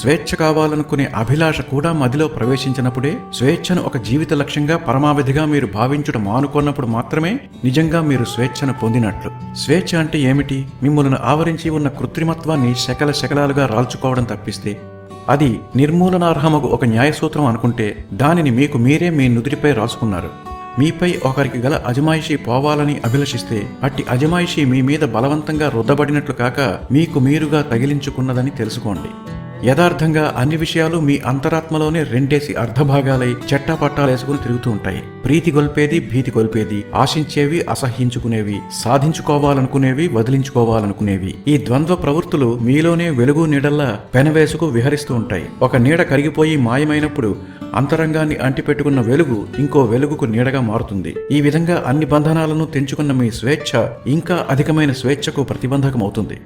స్వేచ్ఛ కావాలనుకునే అభిలాష కూడా మదిలో ప్రవేశించినప్పుడే స్వేచ్ఛను ఒక జీవిత లక్ష్యంగా పరమావధిగా మీరు భావించుట మానుకున్నప్పుడు మాత్రమే నిజంగా మీరు స్వేచ్ఛను పొందినట్లు. స్వేచ్ఛ అంటే ఏమిటి? మిమ్మల్ని ఆవరించి ఉన్న కృత్రిమత్వాన్ని శకల శకలాలుగా రాల్చుకోవడం తప్పిస్తే. అది నిర్మూలనార్హమగు ఒక న్యాయసూత్రం అనుకుంటే దానిని మీకు మీరే మీ నుదిరిపై రాసుకున్నారు. మీపై ఒకరికి గల అజమాయిషీ పోవాలని అభిలషిస్తే అట్టి అజమాయిషీ మీ మీద బలవంతంగా రుద్దబడినట్లు కాక మీకు మీరుగా తగిలించుకున్నదని తెలుసుకోండి. యథార్థంగా అన్ని విషయాలు మీ అంతరాత్మలోనే రెండేసి అర్ధభాగాలై చెట్టాపట్టాలేసుకుని తిరుగుతూ ఉంటాయి. ప్రీతి గొల్పేది భీతి గొల్పేది ఆశించేవి అసహ్యించుకునేవి సాధించుకోవాలనుకునేవి వదిలించుకోవాలనుకునేవి. ఈ ద్వంద్వ ప్రవృత్తులు మీలోనే వెలుగు నీడల్లా పెనవేసుకు విహరిస్తూ ఉంటాయి. ఒక నీడ కరిగిపోయి మాయమైనప్పుడు అంతరంగాన్ని అంటిపెట్టుకున్న వెలుగు ఇంకో వెలుగుకు నీడగా మారుతుంది. ఈ విధంగా అన్ని బంధనాలను తెంచుకున్న మీ స్వేచ్ఛ ఇంకా అధికమైన స్వేచ్ఛకు ప్రతిబంధకమవుతుంది.